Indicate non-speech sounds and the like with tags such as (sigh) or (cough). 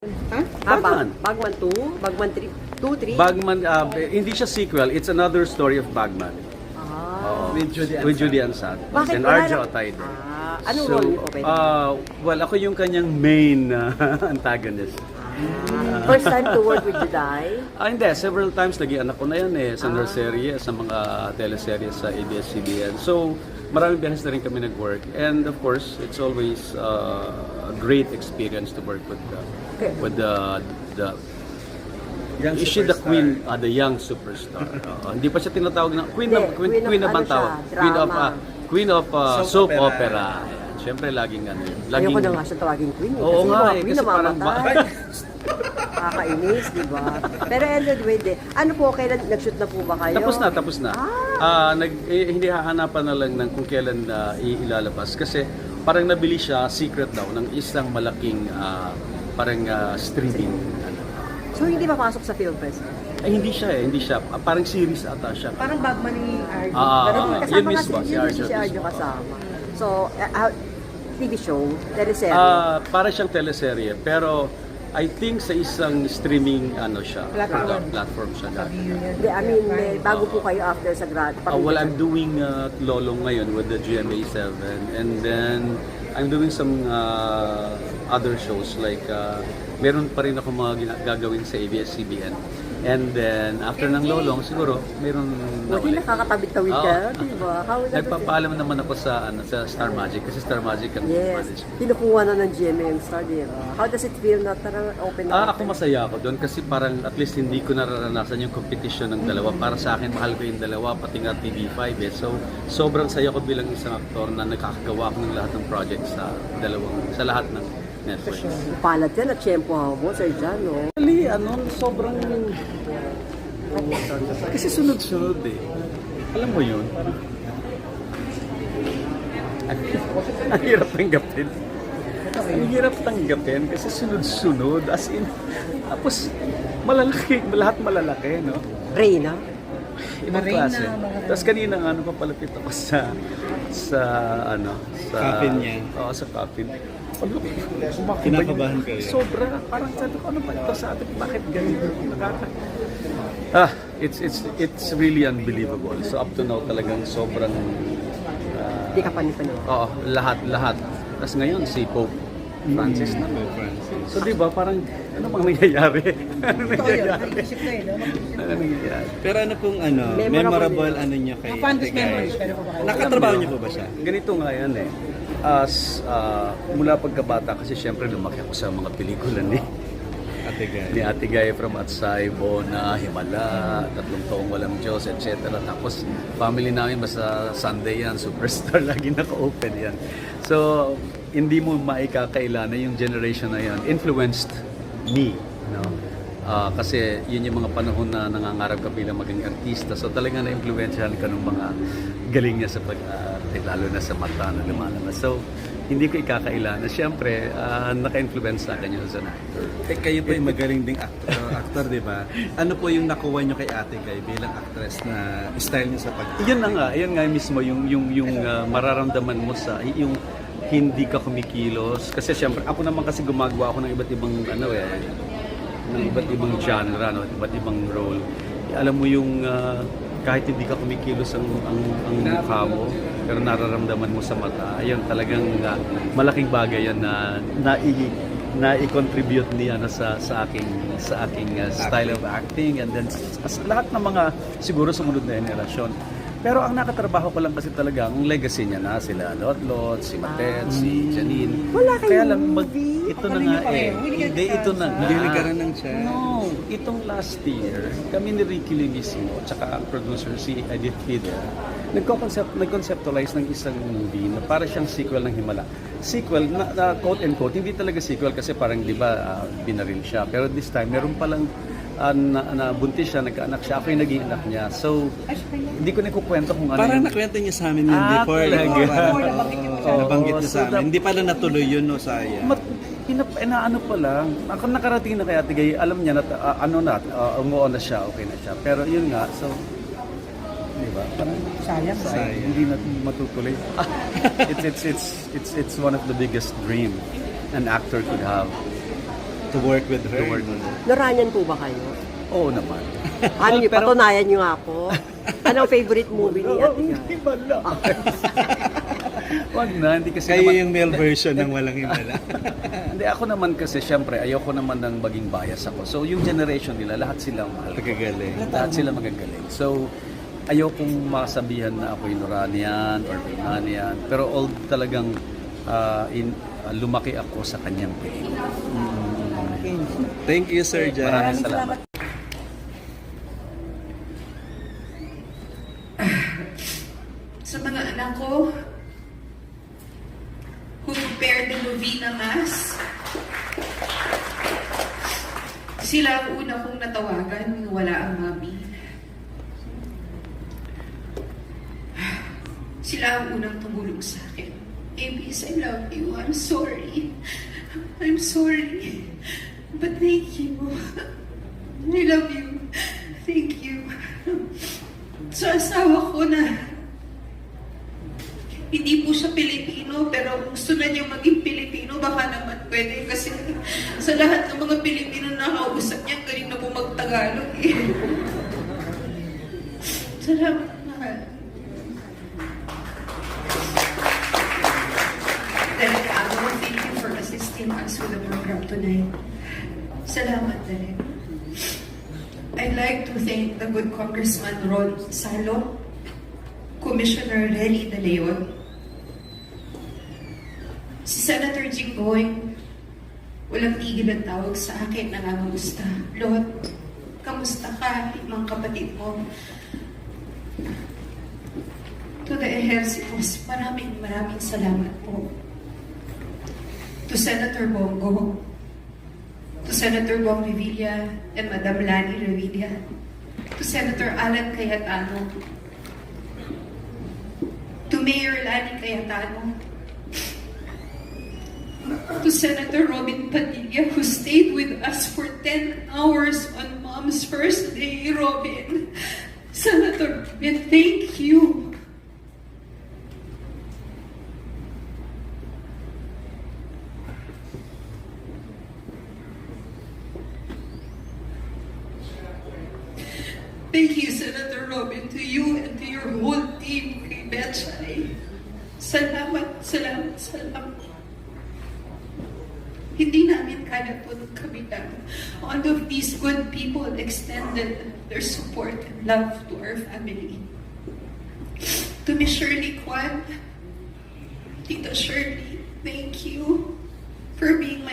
Ah, Bagman. Bag, Bagman 2? Bagman 3? 2, 3? Bagman, uh, hindi siya sequel, it's another story of Bagman. Ah. With Judy With Judy Ansat. Bakit And wala Arjo Atayde. Ah, anong so, role? Okay. uh, well, ako yung kanyang main uh, (laughs) antagonist. Ah, First time to work with Juday? Ah, hindi. Several times naging anak ko na yan eh. Sa Ah. nursery, sa mga teleserye sa ABS-CBN. So, maraming beses na rin kami nag-work. And of course, it's always uh, a great experience to work with the, Okay. with the, the Young Is she the queen, ah, the young superstar? Oo, (laughs) hindi pa siya tinatawag na queen of queen, queen of queen of ano ang tawag? siya, Queen of ah, queen of ah, Soap soap, opera. opera. Siyempre laging ano yun. Ayoko Laging na nga siya tawaging queen. Eh, Oo kasi nga mga eh, queen kasi parang. (laughs) (laughs) Nakakainis, di ba? Pero anyway, de, ano po, kailan nag-shoot na po ba kayo? Tapos na, tapos na. Ah. Ah, nag, eh, hindi hahanapan na lang ng kung kailan na ilalabas. Kasi parang nabili siya, secret daw, ng isang malaking ah, parang ah, streaming. Ano. So hindi pa pasok sa film fest? Ay, hindi siya eh, hindi siya. Parang series ata siya. Parang Bagman ni Arjo. Ah, Pero ah, Kasama yun mismo, si Arjo si Arjo kasama. So, uh, uh, TV show, teleserye. Ah, para siyang teleserye, pero I think sa isang streaming ano siya, Platform. platform siya dati. Hindi, I mean, may bago po kayo after sa grad. Uh, well, I'm doing uh, Lolong ngayon with the GMA7 and then I'm doing some uh, other shows like uh, meron pa rin ako mga gina- gagawin sa ABS-CBN. And then after ng Lolong, siguro na Buti ulit. nakakatawid-tawid Oo. ka, di ba? How is that? Nagpapaalam naman ako sa ano sa Star Magic kasi Star Magic ang Yes. manage. Kinukuha na ng yung star, di ba? How does it feel na tarang open na? Ah, ako masaya ako doon kasi parang at least hindi ko nararanasan yung competition ng dalawa. Para sa akin, mahal ko yung dalawa, pati nga TV5 eh. So, sobrang saya ko bilang isang aktor na nakakagawa ko ng lahat ng projects sa dalawang, sa lahat ng Netflix. Palat yan at tiyempo mo, Sir John, no? Actually, ano, sobrang... Kasi sunod-sunod eh. Alam mo yun? (laughs) Ang hirap tanggapin. Ang hirap tanggapin kasi sunod-sunod. As in, tapos malalaki, lahat malalaki, no? Reyna? Ibang Marina, klase. Tapos kanina nga, ano, papalapit ako sa, sa, ano, sa... Coffin niya. Oo, sa coffin. Ano, kumakaba Kinakabahan yun. kayo? Sobra. Parang sabi ko, ano ba ito sa atin? Bakit ganito? Nakaka... Ah, it's, it's, it's really unbelievable. So up to now talagang sobrang... ah, Hindi ka panipanood. Oo, lahat, lahat. Tapos ngayon, si Pope Francis na. Pope Francis. So di ba, parang, ano bang nangyayari? (laughs) ano nangyayari? Ano nangyayari? Pero ano pong ano, Memorable memorable ano niyo kay Fondest Ate Guy? memories, pero po ba kayo? Nakatrabaho niyo po ba siya? Ganito nga yan eh. As, ah, mula pagkabata kasi syempre lumaki ako sa mga pelikula ni, Ate Guy. (laughs) ni Ate Gaya from Atsay, Bona, Himala, Tatlong Taong Walang Diyos, etc. Tapos family namin basta Sunday yan, (laughs) superstar, lagi naka-open yan. So, hindi mo maikakaila na yung generation na yan influenced me. No? Ah, kasi yun yung mga panahon na nangangarap ka bilang maging artista. So talaga na-influensyahan ka ng mga galing niya sa pag-arte, lalo na sa mata na lumalabas. So, hindi ko ikakaila na siyempre, ah, naka-influence sa akin yun as an actor. Eh, kayo po yung magaling ding actor, actor di ba? Ano po yung nakuha niyo kay Ate Guy bilang actress na style niyo sa pag Yun na nga, yun nga mismo yung yung yung ah, mararamdaman mo sa yung hindi ka kumikilos kasi siyempre ako naman kasi gumagawa ako ng iba't ibang ano eh ng iba't ibang genre no, iba't ibang role. Alam mo yung ah, kahit hindi ka kumikilos ang ang, ang mukha mo pero nararamdaman mo sa mata, ayun talagang ah, malaking bagay yan na na na i-contribute niya na sa sa aking sa aking ah, style of acting and then sa lahat ng mga siguro sumunod na henerasyon. Pero ang nakatrabaho ko lang kasi talaga, ang legacy niya na sila Lotlot, si Matet, si Janine. Kaya lang, mag, ito na nga eh. Hindi, ito na nga. Hindi nagkaroon ng chance. No, itong last year, kami ni Ricky Lee mismo, tsaka ang producer si Edith Fidel, nagko-concept, nag-conceptualize ng isang movie na para siyang sequel ng Himala. Sequel, na, na quote and quote, hindi talaga sequel kasi parang di ba uh, binaril siya. Pero this time, meron palang uh, na, na buntis siya, nagkaanak siya, ako yung naging anak niya. So, hindi ko na kukwento kung ano Parang yung- nakwento niyo sa amin yun Ah, before. talaga? no? Oo, nabanggit niyo oo, sa so amin. Hindi pala natuloy yun, no, sayang. Mat, pinap, inaano pa lang. Ako nakarating na kay Ate Gay, alam niya na, ah, ano na, uh, umuo na siya, okay na siya. Pero yun nga, so, di ba? Parang Sayang. Sayang. hindi na matutuloy. (laughs) it's, it's, it's, it's, it's one of the biggest dream an actor could have. to work with her. To work with Naranyan po ba kayo? Oo naman. (laughs) Ano niyo, patunayan niyo nga po. (laughs) Anong favorite movie ni Ate Guy? Hindi ba lang? Wag na, hindi kasi Kayo naman, yung male version ng walang himala. (laughs) hindi ako naman kasi syempre ayoko naman ng maging bias ako. So yung generation nila, lahat sila mahal. ko. Pagkagaling. Lahat sila magagaling. So ayokong masabihan na ako'y Noranian or Pinanian. Pero all talagang ah, in, ah, lumaki ako sa kanyang pelikula. Thank you, Sir Jan. Maraming salamat. sa mga anak ko who prepared the Sila ang una kong natawagan nung wala ang mami. Sila ang unang tumulong sa akin. Avis, I love you. I'm sorry. I'm sorry. But thank you. I love you. Thank you. Sa asawa ko na hindi po siya Pilipino, pero gusto na niya maging Pilipino, baka naman pwede. Kasi (laughs) sa lahat ng mga Pilipino na nakausap niya, galing na po magtagalog eh. (laughs) Salamat, mahal. Derek Amo, thank you for assisting us with the program tonight. Salamat, Derek. I'd like to thank the good Congressman Ron Salo, Commissioner Relly De Leon, Senator Jinggoy, walang tigil ang tawag sa akin, nangangamusta. Lot, kamusta ka, mga kapatid mo? To the Ejercitos, maraming maraming salamat po. To Senator Bongo, to Senator Bong Revilla and Madam Lani Revilla, to Senator Alan Cayetano, to Mayor Lani Cayetano, to Senator Robin Padilla, who stayed with us for 10 hours on Mom's first day, Robin. Senator thank you. Thank you, Senator Robin, to you and to your whole team kay Betchay. Salamat, salamat, salamat. Hindi namin kaya po nung kami lang. All of these good people extended their support and love to our family. To Miss Shirley Kwan, Tita Shirley, thank you for being